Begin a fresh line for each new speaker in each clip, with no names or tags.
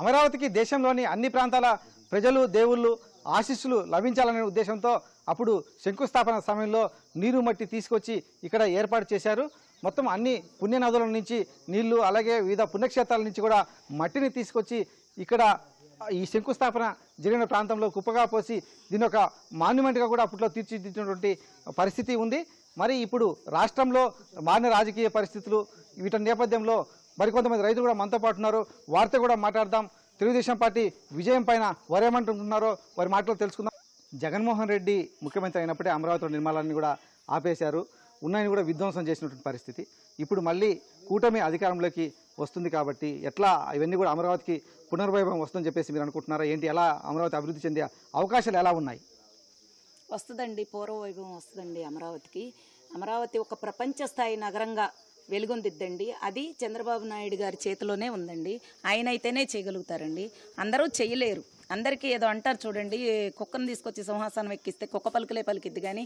అమరావతికి దేశంలోని అన్ని ప్రాంతాల ప్రజలు దేవుళ్ళు ఆశీస్సులు లభించాలనే ఉద్దేశంతో అప్పుడు శంకుస్థాపన సమయంలో నీరు మట్టి తీసుకొచ్చి ఇక్కడ ఏర్పాటు చేశారు. మొత్తం అన్ని పుణ్యనదుల నుంచి నీళ్ళు అలాగే వివిధ పుణ్యక్షేత్రాల నుంచి కూడా మట్టిని తీసుకొచ్చి ఇక్కడ ఈ శంకుస్థాపన జరిగిన ప్రాంతంలో కుప్పగా పోసి దీని ఒక మాన్యుమెంట్గా కూడా అప్పట్లో తీర్చిదిద్దినటువంటి పరిస్థితి ఉంది. మరి ఇప్పుడు రాష్ట్రంలో మారిన రాజకీయ పరిస్థితులు వీటి నేపథ్యంలో మరికొంతమంది రైతులు కూడా మనతో పాటు ఉన్నారు. వారితో కూడా మాట్లాడదాం. తెలుగుదేశం పార్టీ విజయం పైన వారేమంటున్నారో వారి మాటలు తెలుసుకుందాం. జగన్మోహన్ రెడ్డి ముఖ్యమంత్రి అయినప్పుడే అమరావతిలో నిర్మాణాన్ని కూడా ఆపేశారు. ఉన్నాయని కూడా విధ్వంసం చేసినటువంటి పరిస్థితి. ఇప్పుడు మళ్ళీ కూటమి అధికారంలోకి వస్తుంది కాబట్టి ఎట్లా ఇవన్నీ కూడా అమరావతికి పునర్వైభవం వస్తుందని చెప్పేసి మీరు అనుకుంటున్నారా? ఏంటి? ఎలా అమరావతి అభివృద్ధి చెందే అవకాశాలు ఎలా ఉన్నాయి?
వస్తుందండి. పూర్వవైభవం వస్తుందండి అమరావతికి. అమరావతి ఒక ప్రపంచ స్థాయి నగరంగా వెలుగొందిద్దండి. అది చంద్రబాబు నాయుడు గారి చేతిలోనే ఉందండి. ఆయన అయితేనే చేయగలుగుతారండి. అందరూ చేయలేరు. అందరికీ ఏదో అంటారు చూడండి కుక్కను తీసుకొచ్చి సింహాసనం ఎక్కిస్తే కుక్క పలుకులే పలికిద్ది కానీ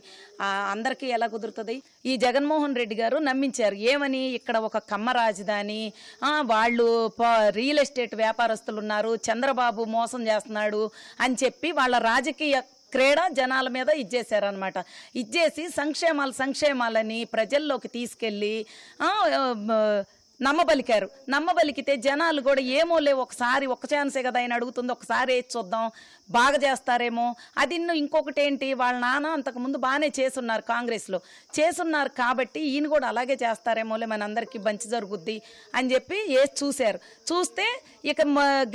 అందరికీ ఎలా కుదురుతుంది? ఈ జగన్మోహన్ రెడ్డి గారు నమ్మించారు ఏమని ఇక్కడ ఒక కమ్మ రాజధాని వాళ్ళు ప- రియల్ ఎస్టేట్ వ్యాపారస్తులు ఉన్నారు చంద్రబాబు మోసం చేస్తున్నాడు అని చెప్పి వాళ్ళ రాజకీయ క్రీడ జనాల మీద ఇచ్చేసారనమాట ఇచ్చేసి సంక్షేమాలు సంక్షేమాలని ప్రజల్లోకి తీసుకెళ్ళి నమ్మబలికారు. నమ్మబలికితే జనాలు కూడా ఏమో లేవు ఒకసారి ఒక ఛాన్సే కదా ఆయన అడుగుతుంది ఒకసారి వేసి చూద్దాం బాగా చేస్తారేమో. అది ఇన్ను ఇంకొకటి ఏంటి వాళ్ళ నాన్న అంతకుముందు బాగానే చేసున్నారు కాంగ్రెస్లో. చేసున్నారు కాబట్టి ఈయన కూడా అలాగే చేస్తారేమోలే మన అందరికీ మంచి జరుగుద్ది అని చెప్పి వేసి చూశారు. చూస్తే ఇక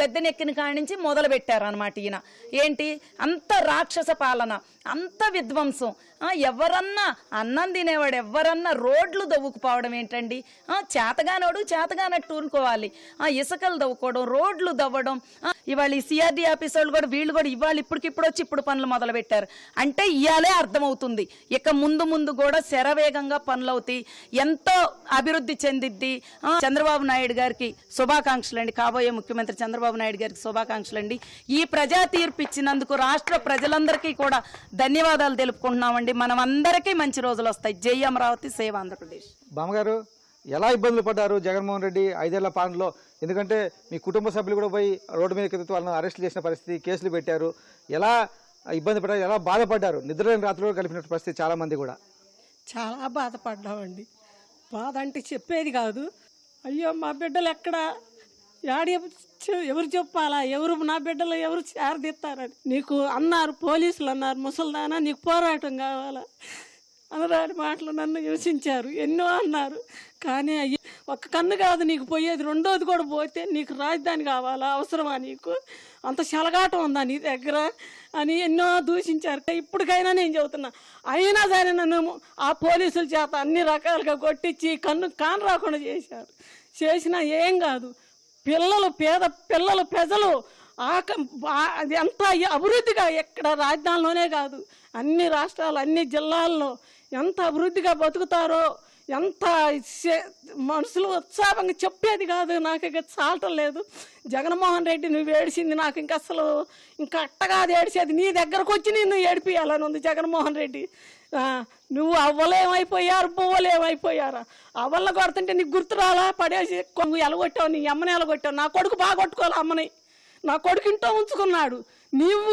గద్దెనెక్కిన కాడి నుంచి మొదలు పెట్టారు అనమాట ఈయన. ఏంటి? అంత రాక్షస పాలన అంత విధ్వంసం. ఎవరన్నా అన్నం తినేవాడు ఎవరన్నా రోడ్లు దవ్వుకుపోవడం ఏంటండి? చేతగానోడు చేతగానట్టు ఊరుకోవాలి. ఆ, ఇసుకలు దవ్వుకోవడం రోడ్లు దవ్వడం ఇవాళ ఈ సిఆర్డీ ఆఫీస్ వాళ్ళు కూడా వీళ్ళు కూడా ఇవాళ ఇప్పటికిప్పుడు వచ్చి ఇప్పుడు పనులు మొదలు పెట్టారు అంటే ఇవాళే అర్థమవుతుంది. ఇక ముందు ముందు కూడా శరవేగంగా పనులు అవుతాయి. ఎంతో అభివృద్ధి చెందిద్ది. చంద్రబాబు నాయుడు గారికి శుభాకాంక్షలు అండి. కాబోయే ముఖ్యమంత్రి చంద్రబాబు నాయుడు గారికి శుభాకాంక్షలు అండి. ఈ ప్రజా తీర్పు ఇచ్చినందుకు రాష్ట్ర ప్రజలందరికీ కూడా ధన్యవాదాలు తెలుపుకుంటున్నామండి. మనం అందరికీ మంచి రోజులు వస్తాయి. జై అమరావతి సేవ ఆంధ్రప్రదేశ్.
బామ్మగారు ఎలా ఇబ్బందులు పడ్డారు జగన్మోహన్ రెడ్డి ఐదేళ్ళ పాలనలో? ఎందుకంటే మీ కుటుంబ సభ్యులు కూడా పోయి రోడ్డు మీదకి ఎత్తుతూ వాళ్ళని అరెస్ట్ చేసిన పరిస్థితి కేసులు పెట్టారు. ఎలా ఇబ్బంది పడ్డారు ఎలా బాధపడ్డారు? నిద్రలేని రాత్రులు గడిపిన పరిస్థితి చాలా మంది కూడా.
చాలా బాధపడ్డామండి. బాధ అంటే చెప్పేది కాదు. అయ్యో మా బిడ్డలు ఎక్కడ? యాడ ఎవరు చెప్పాలా? ఎవరు నా బిడ్డలు ఎవరు చేరదీస్తారని నీకు అన్నారు పోలీసులు అన్నారు ముసల్దానా? నీకు పోరాటం కావాలా? అనరాని మాటలు నన్ను హింసించారు. ఎన్నో అన్నారు. కానీ అయ్యి ఒక్క కన్ను కాదు నీకు పోయేది. రెండోది కూడా పోతే నీకు రాజధాని కావాలా? అవసరమా నీకు? అంత చలగాటం ఉందా నీ దగ్గర? అని ఎన్నో దూషించారు. ఇప్పటికైనా నేను చెబుతున్నా. అయినా సరే నన్ను ఆ పోలీసుల చేత అన్ని రకాలుగా కొట్టించి కన్ను కాను రాకుండా చేశారు. చేసినా ఏం కాదు. పిల్లలు పేద పిల్లలు ప్రజలు ఆక అది ఎంత అభివృద్ధిగా ఎక్కడ రాజధానిలోనే కాదు. అన్ని రాష్ట్రాలు అన్ని జిల్లాల్లో ఎంత అభివృద్ధిగా బతుకుతారో ఎంత మనుషులు ఉత్సాహంగా చెప్పేది కాదు. నాకు ఇక చాలటం లేదు. జగన్మోహన్ రెడ్డి నువ్వు ఏడిసింది నాకు ఇంకా అసలు ఇంకా అట్టగాది ఏడిసేది. నీ దగ్గరకు వచ్చి నిన్ను ఏడిపియాలని ఉంది జగన్మోహన్ రెడ్డి. నువ్వు అవ్వలేమైపోయారు పువ్వలేమైపోయారా అవ్వల కొడుతుంటే నీకు గుర్తు రాలా? పడేసి కొంగు ఎలగొట్టావు నీ అమ్మని ఎలగొట్టావు. నా కొడుకు బాగా కొట్టుకోవాలి అమ్మని. నా కొడుకు ఇంట్లో ఉంచుకున్నాడు. నీవు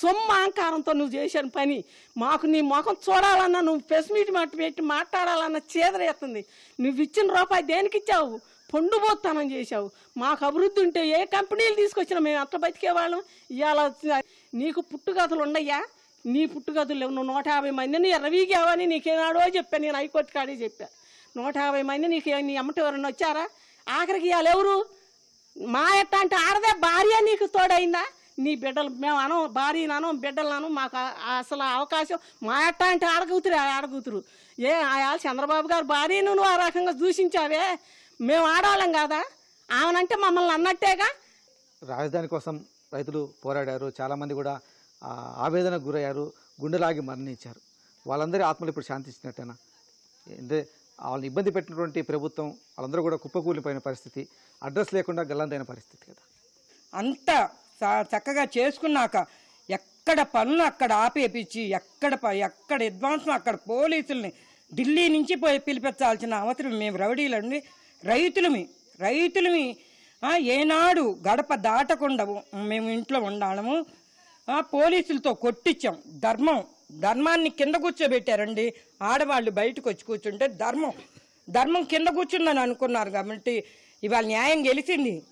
సొమ్ము అహంకారంతో నువ్వు చేసిన పని. మాకు నీ ముఖం చూడాలన్నా నువ్వు ప్రెస్ మీట్ మాట పెట్టి మాట్లాడాలన్నా చేదరేస్తుంది నువ్వు ఇచ్చిన రూపాయి దేనికి ఇచ్చావు? పొండుబోత్తనం చేశావు. మాకు అభివృద్ధి ఉంటే ఏ కంపెనీలు తీసుకొచ్చినా మేము అట్లా బతికేవాళ్ళం ఇవాళ నీకు పుట్టుగతులు ఉన్నాయా? నీ పుట్టుగతులు లేవు. నువ్వు నూట యాభై మందిని ఎర్రవీగావని నీకేనాడో చెప్పాను నేను హైకోర్టు కాడే చెప్పా. నూట యాభై మంది నీకు నీ అమ్మటి ఎవరన్నా వచ్చారా? ఆఖరికి ఇవాళ ఎవరు మా ఎట్ట అంటే ఆడదే భార్య నీకు తోడైందా నీ బిడ్డలు మేము అనం భార్యను అనం బిడ్డలు అనం మాకు అసలు అవకాశం మా ఎట్ట అంటే ఆడకూతురు ఆడకూతురు. ఏ ఆ చంద్రబాబు గారు భార్యను నువ్వు ఆ రకంగా దూషించావే? మేము ఆడవాళ్ళం కాదా? ఆమెనంటే మమ్మల్ని అన్నట్టేగా?
రాజధాని కోసం రైతులు పోరాడారు చాలామంది కూడా ఆ, ఆవేదనకు గురయ్యారు గుండెలాగి మరణించారు. వాళ్ళందరి ఆత్మలు ఇప్పుడు శాంతించినట్టేనా? అంటే వాళ్ళని ఇబ్బంది పెట్టినటువంటి ప్రభుత్వం వాళ్ళందరూ కూడా కుప్పకూలిపోయిన పరిస్థితి అడ్రస్ లేకుండా గల్లంతైన పరిస్థితి కదా.
అంత చక్కగా చేసుకున్నాక ఎక్కడ పనులు అక్కడ ఆపేపించి ఎక్కడ ప- ఎక్కడ అడ్వాన్స్ అక్కడ పోలీసుల్ని ఢిల్లీ నుంచి పోయి పిలిపించాల్సిన అవసరం మేము రౌడీలండి. రైతులమి రైతులమి. ఏనాడు గడప దాటకుండా మేము ఇంట్లో ఉండాలము. పోలీసులతో కొట్టించాం ధర్మం ధర్మాన్ని కింద కూర్చోబెట్టారండి. ఆడవాళ్ళు బయటకు వచ్చి కూర్చుంటే ధర్మం. ధర్మం కింద కూర్చుందని అనుకున్నారు కాబట్టి ఇవాళ న్యాయం గెలిచింది.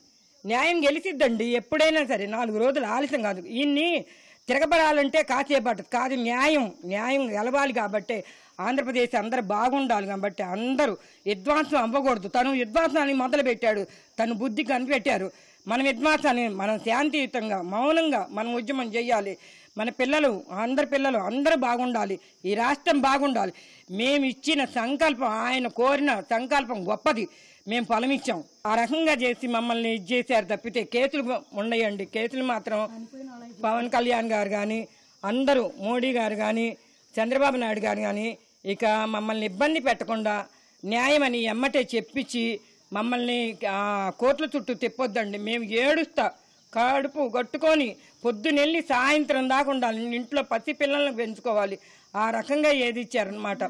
న్యాయం గెలిచిద్దండి. ఎప్పుడైనా సరే నాలుగు రోజులు ఆలస్యం కాదు. ఇన్ని తిరగబడాలంటే కాసేపట్టు కాదు న్యాయం న్యాయం గెలవాలి కాబట్టి ఆంధ్రప్రదేశ్ అందరు బాగుండాలి కాబట్టి అందరూ విద్వాంసం అవ్వకూడదు. తను విద్వాంసాన్ని మొదలుపెట్టాడు. తను బుద్ధి కనిపెట్టారు. మనం విద్వాంసాన్ని మనం శాంతియుతంగా మౌనంగా మనం ఉద్యమం చేయాలి. మన పిల్లలు అందరి పిల్లలు అందరూ బాగుండాలి. ఈ రాష్ట్రం బాగుండాలి. మేము ఇచ్చిన సంకల్పం ఆయన కోరిన సంకల్పం గొప్పది. మేము ఫలమిచ్చాం. ఆ రకంగా చేసి మమ్మల్ని ఇది చేశారు తప్పితే కేసులు ఉండయండి. కేసులు మాత్రం పవన్ కళ్యాణ్ గారు కానీ అందరూ మోడీ గారు కానీ చంద్రబాబు నాయుడు గారు కానీ ఇక మమ్మల్ని ఇబ్బంది పెట్టకుండా న్యాయమని ఎమ్మటే చెప్పించి మమ్మల్ని ఆ, కోర్టుల చుట్టూ తిప్పొద్దండి. మేము ఏడుస్తా కడుపు కొట్టుకొని పొద్దునెళ్ళి సాయంత్రం దాకా ఉండాలి. ఇంట్లో పసి పిల్లల్ని పెంచుకోవాలి. ఆ రకంగా ఏది ఇచ్చారనమాట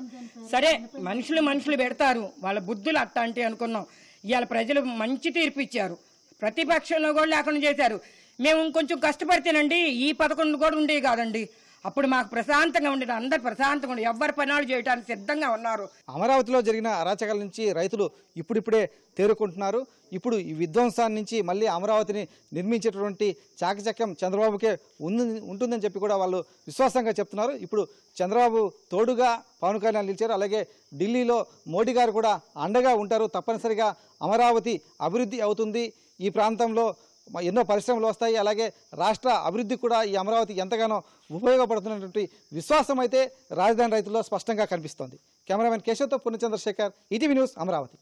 సరే మనుషులు మనుషులు పెడతారు. వాళ్ళ బుద్ధులు అట్టాంటి అనుకున్నాం. ఇవాళ ప్రజలు మంచి తీర్పు ఇచ్చారు. ప్రతిపక్షంలో కూడా లేకుండా చేశారు. మేము ఇంకొంచెం కష్టపడితేనండి ఈ పదకొండు కూడా ఉండేవి కాదండి. అప్పుడు మాకు ప్రశాంతంగా ఉండేది. అందరు ప్రశాంతంగా ఉండేది ఎవరి పనులు చేయడానికి సిద్ధంగా ఉన్నారు.
అమరావతిలో జరిగిన అరాచకాల నుంచి రైతులు ఇప్పుడిప్పుడే తేరుకుంటున్నారు. ఇప్పుడు ఈ విధ్వంసాన్ని నుంచి మళ్ళీ అమరావతిని నిర్మించేటటువంటి చాకచక్యం చంద్రబాబుకే ఉంది ఉంటుందని చెప్పి కూడా వాళ్ళు విశ్వాసంగా చెప్తున్నారు. ఇప్పుడు చంద్రబాబు తోడుగా పవన్ కళ్యాణ్ నిలిచారు. అలాగే ఢిల్లీలో మోడీ గారు కూడా అండగా ఉంటారు. తప్పనిసరిగా అమరావతి అభివృద్ధి అవుతుంది. ఈ ప్రాంతంలో ఎన్నో పరిశ్రమలు వస్తాయి. అలాగే రాష్ట్ర అభివృద్ధికి కూడా ఈ అమరావతి ఎంతగానో ఉపయోగపడుతున్నటువంటి విశ్వాసం అయితే రాజధాని రైతుల్లో స్పష్టంగా కనిపిస్తోంది. కెమెరామెన్ కేశవ్తో పూర్ణచంద్రశేఖర్ ఈటీవీ న్యూస్ అమరావతి.